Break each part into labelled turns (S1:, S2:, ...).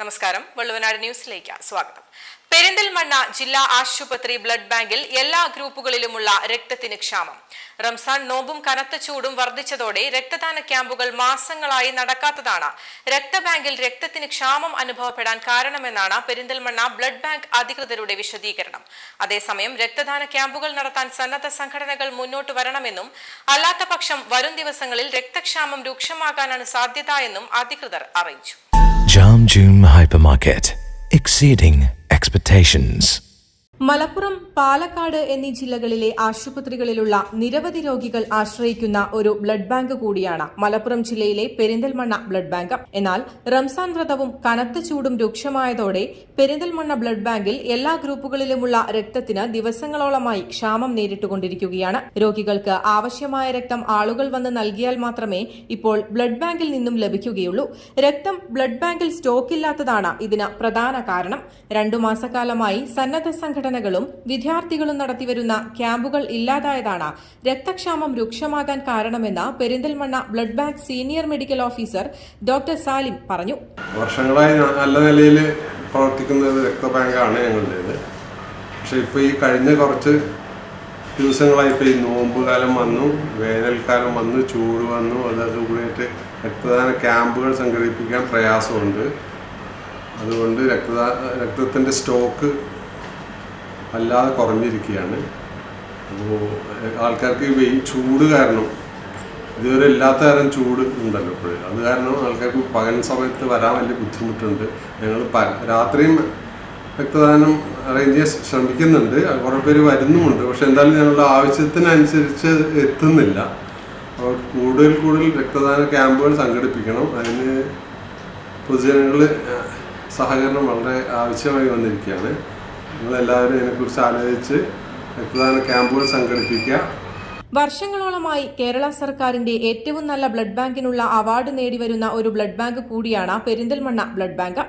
S1: നമസ്കാരം. വള്ളുവനാട് ന്യൂസിലേക്ക് സ്വാഗതം. പെരിന്തൽമണ്ണ ജില്ലാ ആശുപത്രി ബ്ലഡ് ബാങ്കിൽ എല്ലാ ഗ്രൂപ്പുകളിലുമുള്ള രക്തത്തിന് ക്ഷാമം. റംസാൻ നോമ്പും കനത്ത ചൂടും വർദ്ധിച്ചതോടെ രക്തദാന ക്യാമ്പുകൾ മാസങ്ങളായി നടക്കാത്തതാണ്. രക്തബാങ്കിൽ രക്തത്തിന് ക്ഷാമം അനുഭവപ്പെടാൻ കാരണമെന്നാണ് പെരിന്തൽമണ്ണ ബ്ലഡ് ബാങ്ക് അധികൃതരുടെ വിശദീകരണം. അതേസമയം രക്തദാന ക്യാമ്പുകൾ നടത്താൻ സന്നദ്ധ സംഘടനകൾ മുന്നോട്ട് വരണമെന്നും അല്ലാത്തപക്ഷം വരും ദിവസങ്ങളിൽ രക്തക്ഷാമം രൂക്ഷമാകാനാണ് സാധ്യത എന്നും അധികൃതർ അറിയിച്ചു.
S2: Jam June Hypermarket, exceeding expectations.
S1: Malappuram Palakkad എന്നീ ജില്ലകളിലെ ആശുപത്രികളിലുള്ള നിരവധി രോഗികൾ ആശ്രയിക്കുന്ന ഒരു ബ്ലഡ് ബാങ്ക് കൂടിയാണ് മലപ്പുറം ജില്ലയിലെ പെരിന്തൽമണ്ണ ബ്ലഡ് ബാങ്ക്. എന്നാൽ റംസാൻ വ്രതവും കനത്ത ചൂടും രൂക്ഷമായതോടെ പെരിന്തൽമണ്ണ ബ്ലഡ് ബാങ്കിൽ എല്ലാ ഗ്രൂപ്പുകളിലുമുള്ള രക്തത്തിന് ദിവസങ്ങളോളമായി ക്ഷാമം നേരിട്ടുകൊണ്ടിരിക്കുകയാണ്. രോഗികൾക്ക് ആവശ്യമായ രക്തം ആളുകൾ വന്ന് നൽകിയാൽ മാത്രമേ ഇപ്പോൾ ബ്ലഡ് ബാങ്കിൽ നിന്നും ലഭിക്കുകയുള്ളൂ. രക്തം ബ്ലഡ് ബാങ്കിൽ സ്റ്റോക്കില്ലാത്തതാണ് ഇതിന് പ്രധാന കാരണം. രണ്ടു മാസക്കാലമായി സന്നദ്ധ സംഘടനകളും വിദ്യാർത്ഥികളും നടത്തിവരുന്ന ക്യാമ്പുകൾ ഇല്ലാതായതാണ് രക്തക്ഷാമം രൂക്ഷമാകാൻ കാരണമെന്ന് Perinthalmanna blood bank senior medical officer doctor Salim പറഞ്ഞു.
S3: വർഷങ്ങളായി നല്ല നിലയിൽ പ്രവർത്തിക്കുന്ന രക്തബാങ്കാണ് ഞങ്ങളുടേത്. പക്ഷെ ഇപ്പോൾ ഈ കഴിഞ്ഞ കുറച്ച് ദിവസങ്ങളായി ഇപ്പോൾ ഈ നോമ്പ് കാലം വന്നു വേനൽക്കാലം വന്നു ചൂട് വന്നു അതൊക്കെ കൂടിയിട്ട് രക്തദാന ക്യാമ്പുകൾ സംഘടിപ്പിക്കാൻ പ്രയാസമുണ്ട്. അതുകൊണ്ട് രക്തദാന രക്തത്തിന്റെ സ്റ്റോക്ക് വല്ലാതെ കുറഞ്ഞിരിക്കുകയാണ്. അപ്പോൾ ആൾക്കാർക്ക് ഈ ചൂട് കാരണം ഇതുവരെ ഇല്ലാത്ത തരം ചൂട് ഉണ്ടല്ലോ ഇപ്പോഴും. അത് കാരണം ആൾക്കാർക്ക് പകൽ സമയത്ത് വരാൻ വലിയ ബുദ്ധിമുട്ടുണ്ട്. ഞങ്ങൾ രാത്രിയും രക്തദാനം അറേഞ്ച് ചെയ്യാൻ ശ്രമിക്കുന്നുണ്ട്. കുറേ പേര് വരുന്നുമുണ്ട്. പക്ഷെ എന്തായാലും ഞങ്ങളുടെ ആവശ്യത്തിനനുസരിച്ച് എത്തുന്നില്ല. അപ്പോൾ കൂടുതൽ കൂടുതൽ രക്തദാന ക്യാമ്പുകൾ സംഘടിപ്പിക്കണം. അതിന് പൊതുജനങ്ങൾ സഹകരണം വളരെ ആവശ്യമായി വന്നിരിക്കുകയാണ്. നിങ്ങളെല്ലാവരും ഇതിനെക്കുറിച്ച് ആലോചിച്ച് രക്തദാന ക്യാമ്പുകൾ സംഘടിപ്പിക്കുക?
S1: വർഷങ്ങളോളമായി കേരള സർക്കാരിന്റെ ഏറ്റവും നല്ല ബ്ലഡ് ബാങ്കിനുള്ള അവാർഡ് നേടിവരുന്ന ഒരു ബ്ലഡ് ബാങ്ക് കൂടിയാണ് പെരിന്തൽമണ്ണ ബ്ലഡ് ബാങ്ക്.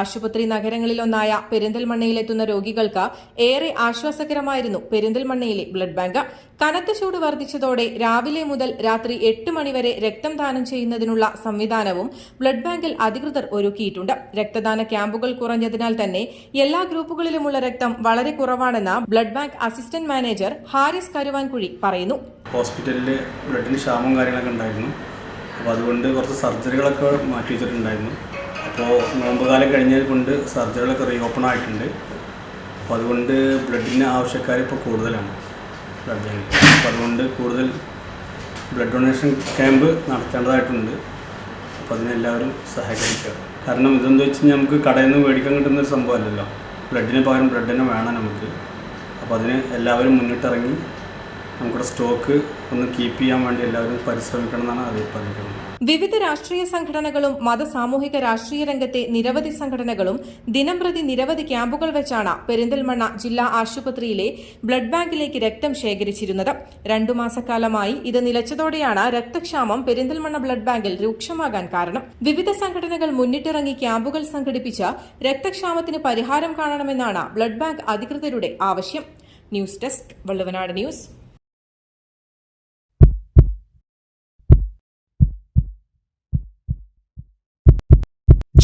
S1: ആശുപത്രി നഗരങ്ങളിലൊന്നായ പെരിന്തൽമണ്ണയിലെത്തുന്ന രോഗികൾക്ക് ഏറെ ആശ്വാസകരമായിരുന്നു പെരിന്തൽമണ്ണയിലെ ബ്ലഡ് ബാങ്ക്. കനത്ത ചൂട് വർദ്ധിച്ചതോടെ രാവിലെ മുതൽ രാത്രി എട്ട് മണിവരെ രക്തം ദാനം ചെയ്യുന്നതിനുള്ള സംവിധാനവും ബ്ലഡ് ബാങ്കിൽ അധികൃതർ ഒരുക്കിയിട്ടുണ്ട്. രക്തദാന ക്യാമ്പുകൾ കുറഞ്ഞതിനാൽ തന്നെ എല്ലാ ഗ്രൂപ്പുകളിലുമുള്ള രക്തം വളരെ കുറവാണെന്ന് blood bank assistant manager Haris Karuvankuzhi പറയുന്നു.
S4: ഹോസ്പിറ്റലിൽ ബ്ലഡിന് ക്ഷാമം കാര്യങ്ങളൊക്കെ ഉണ്ടായിരുന്നു. അപ്പോൾ അതുകൊണ്ട് കുറച്ച് സർജറികളൊക്കെ മാറ്റി വെച്ചിട്ടുണ്ടായിരുന്നു. അപ്പോൾ നോമ്പ് കാലം കഴിഞ്ഞത് കൊണ്ട് സർജറികളൊക്കെ റീ ഓപ്പൺ ആയിട്ടുണ്ട്. അപ്പോൾ അതുകൊണ്ട് ബ്ലഡിന് ആവശ്യക്കാർ ഇപ്പോൾ കൂടുതലാണ്. Blood bank. അപ്പോൾ അതുകൊണ്ട് കൂടുതൽ ബ്ലഡ് ഡൊണേഷൻ ക്യാമ്പ് നടത്തേണ്ടതായിട്ടുണ്ട്. അപ്പോൾ അതിനെല്ലാവരും സഹകരിക്കുക. കാരണം ഇതെന്ന് വെച്ച് കഴിഞ്ഞാൽ നമുക്ക് കടയിൽ നിന്ന് മേടിക്കാൻ കിട്ടുന്ന ഒരു സംഭവമല്ലല്ലോ ബ്ലഡിന് പകരം ബ്ലഡ് തന്നെ വേണം നമുക്ക്. അപ്പോൾ അതിന് എല്ലാവരും മുന്നിട്ടിറങ്ങി നമുക്കിവിടെ സ്റ്റോക്ക് ഒന്ന് കീപ്പ് ചെയ്യാൻ വേണ്ടി എല്ലാവരും പരിശ്രമിക്കണം എന്നാണ് അറിയിപ്പറിയിക്കുന്നത്
S1: വിവിധ രാഷ്ട്രീയ സംഘടനകളും മത സാമൂഹിക രാഷ്ട്രീയ രംഗത്തെ നിരവധി സംഘടനകളും ദിനംപ്രതി നിരവധി ക്യാമ്പുകൾ വെച്ചാണ് പെരിന്തൽമണ്ണ ജില്ലാ ആശുപത്രിയിലെ ബ്ലഡ് ബാങ്കിലേക്ക് രക്തം ശേഖരിച്ചിരുന്നത്. രണ്ടു മാസക്കാലമായി ഇത് നിലച്ചതോടെയാണ് രക്തക്ഷാമം പെരിന്തൽമണ്ണ ബ്ലഡ് ബാങ്കിൽ രൂക്ഷമാകാൻ കാരണം. വിവിധ സംഘടനകൾ മുന്നിട്ടിറങ്ങി ക്യാമ്പുകൾ സംഘടിപ്പിച്ച രക്തക്ഷാമത്തിന് പരിഹാരം കാണണമെന്നാണ് ബ്ലഡ് ബാങ്ക് അധികൃതരുടെ ആവശ്യം. News desk Valluvanad news.